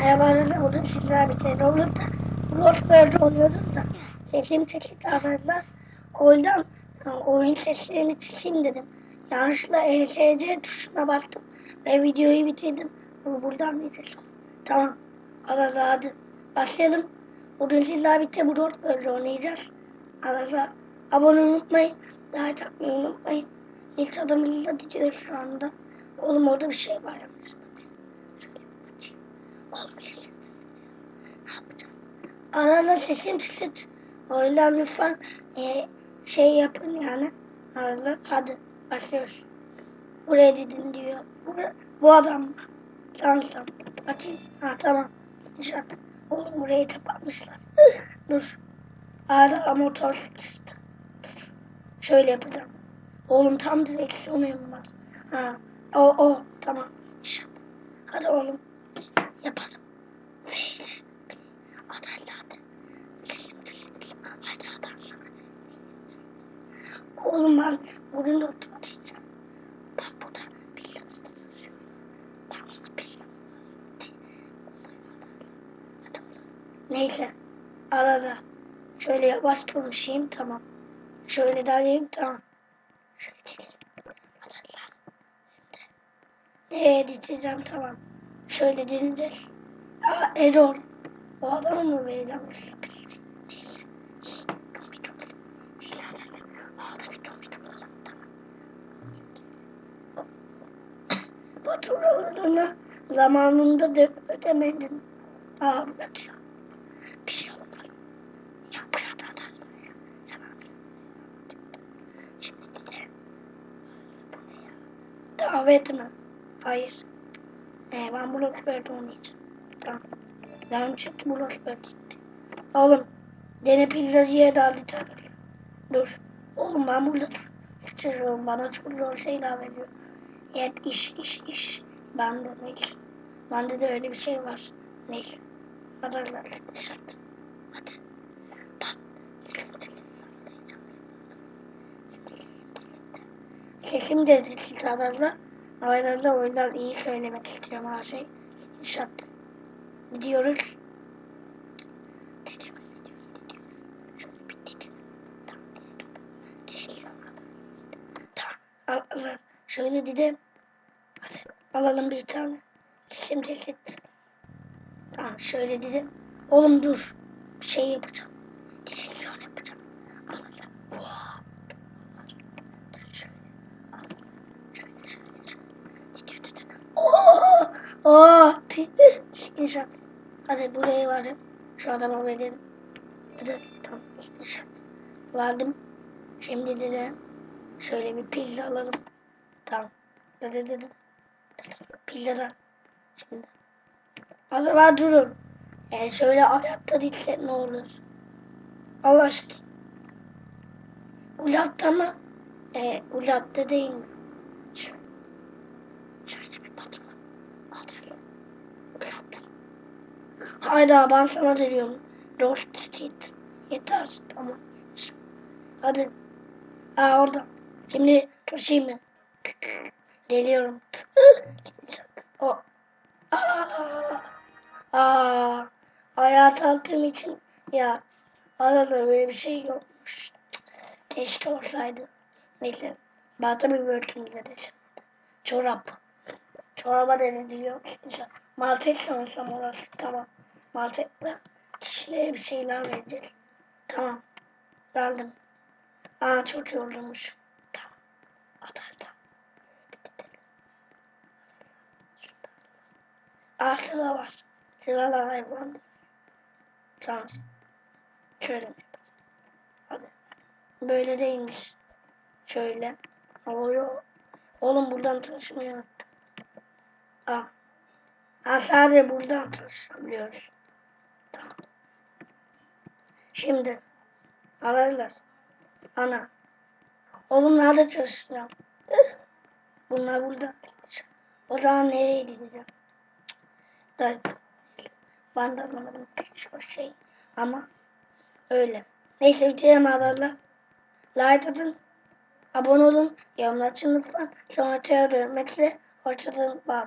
Merhaba o da sizler bir tane olur da Rosberg'de oluyordum da sesim sesi davranlar. O yüzden oyun seslerini kısayım dedim. Yanlışlıkla ESC tuşuna bastım ve videoyu bitirdim. Bu buradan bir ses. Tamam. Hadi başlayalım. Bugün sizler birlikte bu Rosberg'de oynayacağız. Arada abone unutmayın. Like atmayı unutmayın. İlk adımımızla gidiyoruz şu anda. Oğlum orada bir şey var yalnız. Şöyle bir bakayım. Oğlum sesim. Arada sesim kısık. O yüzden lütfen e, şey yapın yani. Arada hadi başlıyoruz. Buraya dedin diyor. Bura, bu adam? Tamam tamam. Bakayım. Ha tamam. İnşallah. Oğlum burayı kapatmışlar. Dur. Arada motor kıstı. Dur. Şöyle yapacağım. Oğlum tam direksiyonum var. Ha. O o tamam. Hadi oğlum. Yaparım. Böyle. Adalet. Sesim duyulmuyor. Hadi adam sana. Oğlum ben bunu oturtacağım. Bak burada yazı yazıyor. Ben ona oğlum. Neyse. Arada. Şöyle yavaş konuşayım tamam. Şöyle dereyim tamam. Şöyle lan. Şimdi. Ee diyeceğim tamam. Şöyle dinleyeceğiz. Aa error. O adamı mı vereceğim? Neyse. Bir dur. Neyse. Tamam. Faturalarını zamanında da ödemedin. Aa ya. Bir şey olmaz. Ya bırak. Ya bırak. Şimdi gidelim. Bu ne ya? Davet mi? Hayır. Ee, ben Bloxbird oynayacağım. Tamam. Canım çıktı Bloxbird gitti. Oğlum. Dene pizzacıya da alacağım. Dur. Oğlum ben burada. Kaçırıyorum. Bana çok zor şeyler veriyor. Hep iş iş iş. Ben de neyse. Bende de öyle bir şey var. Neyse. Ararlar. Hadi. Sesim de silahlarla aralarında o iyi söylemek istiyorum her şey. İnşaat. Gidiyoruz. Şöyle gidelim. Hadi alalım bir tane. Şimdi. Tamam şöyle gidelim. Oğlum dur. Bir şey yapacağım. Direksiyon yapacağım. Al al. Vaa. Dur şöyle. Al. Şöyle şöyle şöyle. Gidiyor gidiyor. Oo! İnşaat. Hadi buraya varım. Şu adama verelim. Hadi tamam. İnşaat. Vardım. Şimdi de şöyle bir pizza alalım. Tamam. Hadi hadi. Pizzadan. Şimdi. Acaba durun. Yani şöyle ayakta gitsek ne olur? Allah aşkına. Ulatta mı? E, ulatta değil mi? Şöyle, şöyle bir batma. Hadi. Ulatta. Hayda ben sana diyorum. Roast Street. Yeter. Tamam. Hadi. Aa orada. Şimdi taşıyayım mı? Geliyorum. O. Aa. Aa. Ayağa kalktığım için ya arada böyle bir şey yokmuş. Keşke olsaydı. Neyse. Batı bir bölümde de Çorap. Çoraba deniliyor. Maltek sanırsam orası. Tamam. Maltek'le kişilere bir şeyler vereceğiz. Tamam. Geldim. Aa çok yorulmuş. Tamam. Atardım. Aa sıra var. Sıralar hayvan. Tamam. Şöyle? Hadi. Böyle değilmiş. Şöyle. Oğlum buradan taşımıyor. Aa. Ha sadece buradan taşıyabiliyoruz. Tamam. Şimdi. Ararlar. Ana. Oğlum nerede çalışacağım? Bunlar burada. O zaman nereye gideceğim? Ben de anlamadım pek çok şey. Ama öyle. Neyse bitirelim haberle. Like atın. Abone olun. Yorumlar açın lütfen. Sonra tekrar görmek üzere. Hoşçakalın. Bye.